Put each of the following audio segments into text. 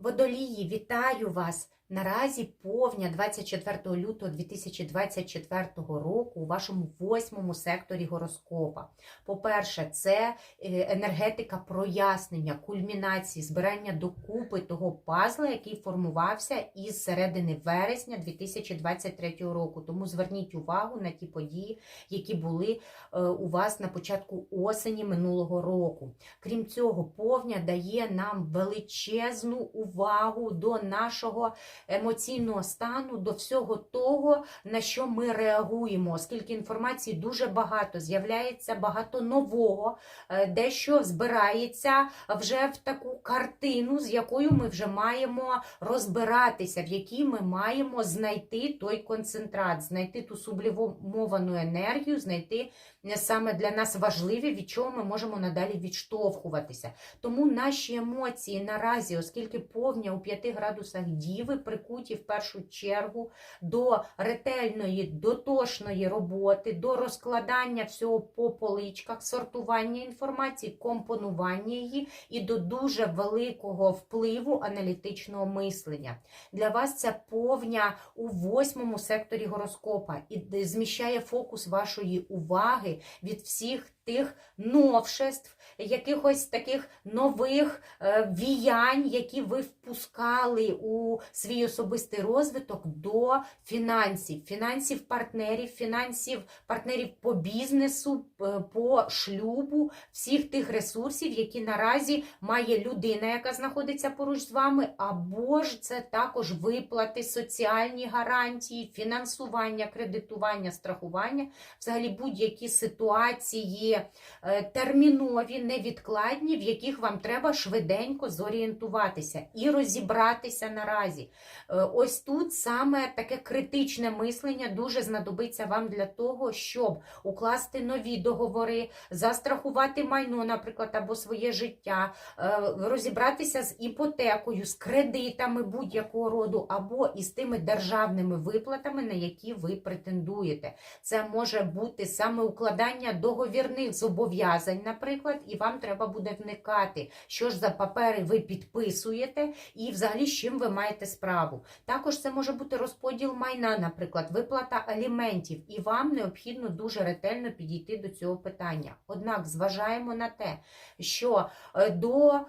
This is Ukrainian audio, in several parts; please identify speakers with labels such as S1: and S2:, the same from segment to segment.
S1: Водолії, вітаю вас! Наразі повня 24 лютого 2024 року у вашому восьмому секторі гороскопа. По-перше, це е, енергетика прояснення, кульмінації, збирання докупи того пазла, який формувався із середини вересня 2023 року. Тому зверніть увагу на ті події, які були е, у вас на початку осені минулого року. Крім цього, повня дає нам величезну увагу до нашого емоційного стану, до всього того, на що ми реагуємо, оскільки інформації дуже багато, з'являється багато нового, е, дещо збирається вже в таку картину, з якою ми вже маємо розбиратися, в якій ми маємо знайти той концентрат, знайти ту сублімовану енергію, знайти е, саме для нас важливі, від чого ми можемо надалі відштовхуватися. Тому наші емоції наразі, оскільки повня у 5 градусах діви, прикуті в першу чергу до ретельної, дотошної роботи, до розкладання всього по поличках, сортування інформації, компонування її і до дуже великого впливу аналітичного мислення. Для вас це повня у восьмому секторі гороскопа і зміщає фокус вашої уваги від всіх тих новшеств, якихось таких нових е, віянь, які ви впускали у свій особистий розвиток до фінансів, фінансів партнерів, фінансів партнерів по бізнесу, по шлюбу, всіх тих ресурсів, які наразі має людина, яка знаходиться поруч з вами, або ж це також виплати, соціальні гарантії, фінансування, кредитування, страхування, взагалі будь-які ситуації е, термінові, невідкладні, в яких вам треба швиденько зорієнтуватися і розібратися наразі. Е, Ось тут саме таке критичне мислення дуже знадобиться вам для того, щоб укласти нові договори, застрахувати майно, наприклад, або своє життя, е, розібратися з іпотекою, з кредитами будь-якого роду, або із тими державними виплатами, на які ви претендуєте. Це може бути саме укладання договірних зобов'язань, наприклад, і вам треба буде вникати, що ж за папери ви підписуєте, і взагалі з чим ви маєте справу. Також це може бути розподіл майна, наприклад, виплата аліментів, і вам необхідно дуже ретельно підійти до цього питання. Однак зважаємо на те, що е, до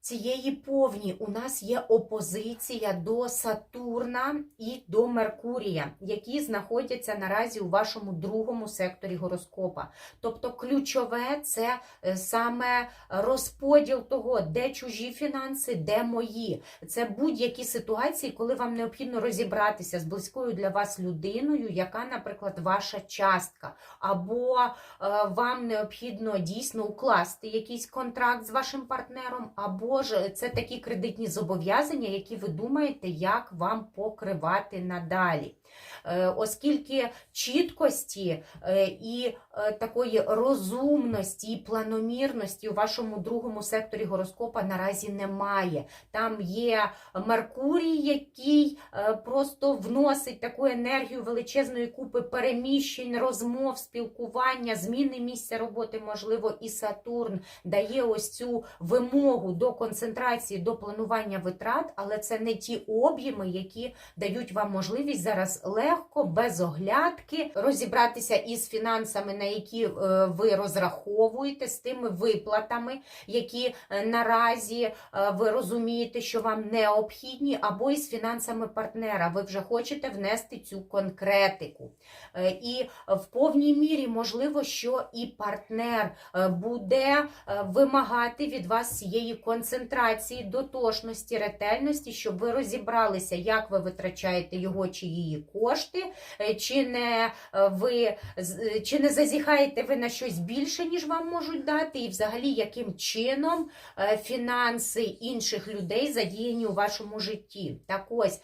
S1: цієї повні у нас є опозиція до Сатурна і до Меркурія, які знаходяться наразі у вашому другому секторі гороскопа. Тобто ключове це е, саме розподіл того, де чужі фінанси, де мої. Це будь-які ситуації, коли вам необхідно розібратися з близькою для вас людиною, яка, наприклад, ваша частка, або е, вам необхідно дійсно укласти якийсь контракт з вашим партнером, або ж це такі кредитні зобов'язання, які ви думаєте, як вам покривати надалі. Е, Оскільки чіткості е, і е, такої розумності і планомірності у вашому другому секторі гороскопа наразі немає. Там є Меркурій, який просто вносить таку енергію величезної купи переміщень, розмов, спілкування, зміни місця роботи, можливо, і Сатурн дає ось цю вимогу до концентрації, до планування витрат, але це не ті об'єми, які дають вам можливість зараз легко, без оглядки розібратися із фінансами, на які е, ви розраховуєте, з тими виплатами, які е, наразі е, ви розумієте, що вам необхідні, або із фінансами партнера. Ви вже хочете внести цю конкретику. І в повній мірі можливо, що і партнер буде вимагати від вас цієї концентрації, дотошності, ретельності, щоб ви розібралися, як ви витрачаєте його чи її кошти, е, чи не е, ви е, чи не зазіхаєте ви на щось більше, ніж вам можуть дати, і взагалі яким чином фінанси інших людей задіяні у вашому житті. Так ось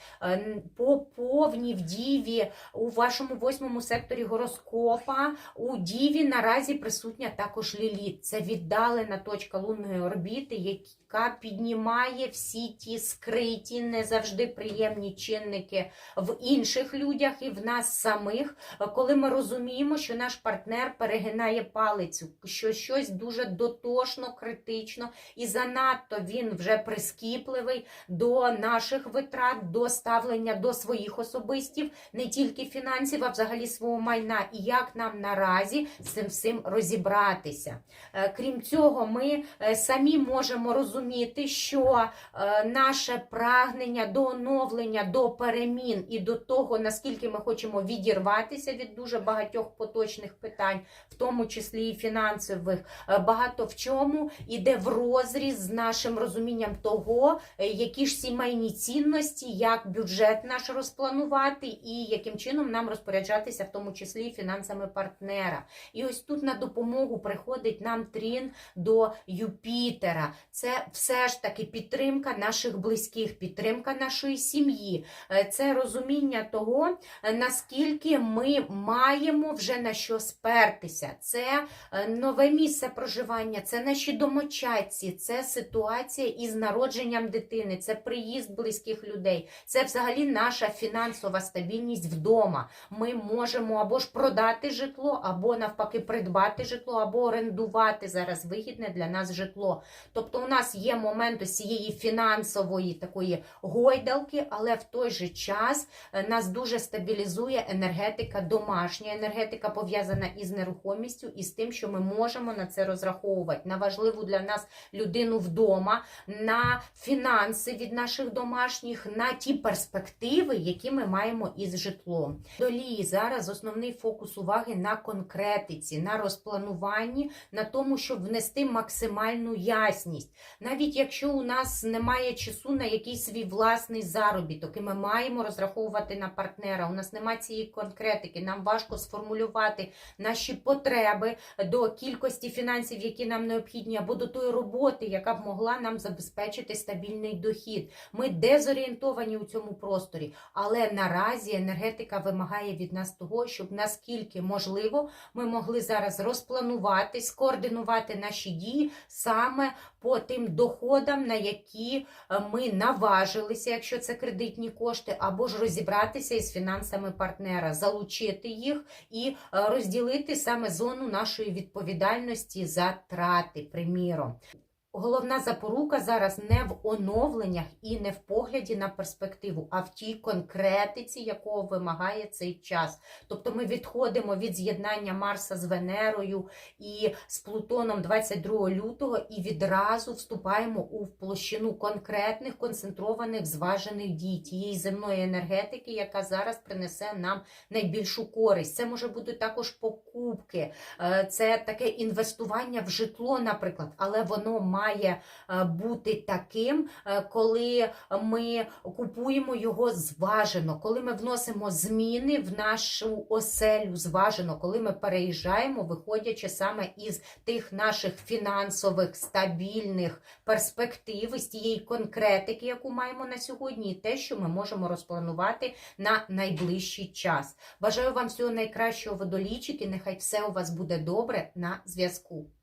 S1: по повній в діві у вашому восьмому секторі гороскопа у діві наразі присутня також ліліт. Це віддалена точка лунної орбіти, яка яка піднімає всі ті скриті, не завжди приємні чинники в інших людях і в нас самих, коли ми розуміємо, що наш партнер перегинає палицю, що щось дуже дотошно, критично і занадто він вже прискіпливий до наших витрат, до ставлення до своїх особистів, не тільки фінансів, а взагалі свого майна. І як нам наразі з цим всім розібратися? Е, Крім цього, ми е, самі можемо розуміти, що е, наше прагнення до оновлення, до перемін і до того, наскільки ми хочемо відірватися від дуже багатьох поточних питань, в тому числі і фінансових, е, багато в чому іде в розріз з нашим розумінням того, е, які ж сімейні цінності, як бюджет наш розпланувати і яким чином нам розпоряджатися, в тому числі і фінансами партнера. І ось тут на допомогу приходить нам трін до Юпітера. Це все ж таки підтримка наших близьких, підтримка нашої сім'ї. Е, Це розуміння того, е, наскільки ми маємо вже на що спертися. Це е, нове місце проживання, це наші домочадці, це ситуація із народженням дитини, це приїзд близьких людей, це взагалі наша фінансова стабільність вдома. Ми можемо або ж продати житло, або навпаки придбати житло, або орендувати зараз вигідне для нас житло. Тобто, у нас є момент ось цієї фінансової такої гойдалки, але в той же час е, нас дуже стабілізує енергетика домашня, енергетика пов'язана із нерухомістю і з тим, що ми можемо на це розраховувати, на важливу для нас людину вдома, на фінанси від наших домашніх, на ті перспективи, які ми маємо із житлом. Долії зараз основний фокус уваги на конкретиці, на розплануванні, на тому, щоб внести максимальну ясність. Навіть якщо у нас немає часу на якийсь свій власний заробіток, і ми маємо розраховувати на партнера, у нас немає цієї конкретики, нам важко сформулювати наші потреби до кількості фінансів, які нам необхідні, або до тої роботи, яка б могла нам забезпечити стабільний дохід. Ми дезорієнтовані у цьому просторі, але наразі енергетика вимагає від нас того, щоб наскільки можливо ми могли зараз розпланувати, скоординувати наші дії саме по тим доходам, на які е, ми наважилися, якщо це кредитні кошти, або ж розібратися із фінансами партнера, залучити їх і е, розділити саме зону нашої відповідальності за трати, приміром. Головна запорука зараз не в оновленнях і не в погляді на перспективу, а в тій конкретиці, якого вимагає цей час. Тобто ми відходимо від з'єднання Марса з Венерою і з Плутоном 22 лютого і відразу вступаємо у площину конкретних концентрованих зважених дій тієї земної енергетики, яка зараз принесе нам найбільшу користь. Це може бути також покупки, е, це таке інвестування в житло, наприклад, але воно має е, бути таким, е, коли ми купуємо його зважено, коли ми вносимо зміни в нашу оселю зважено, коли ми переїжджаємо, виходячи саме із тих наших фінансових стабільних перспектив, із тієї конкретики, яку маємо на сьогодні, і те, що ми можемо розпланувати на найближчий час. Бажаю вам всього найкращого водолічики. Нехай все у вас буде добре на зв'язку.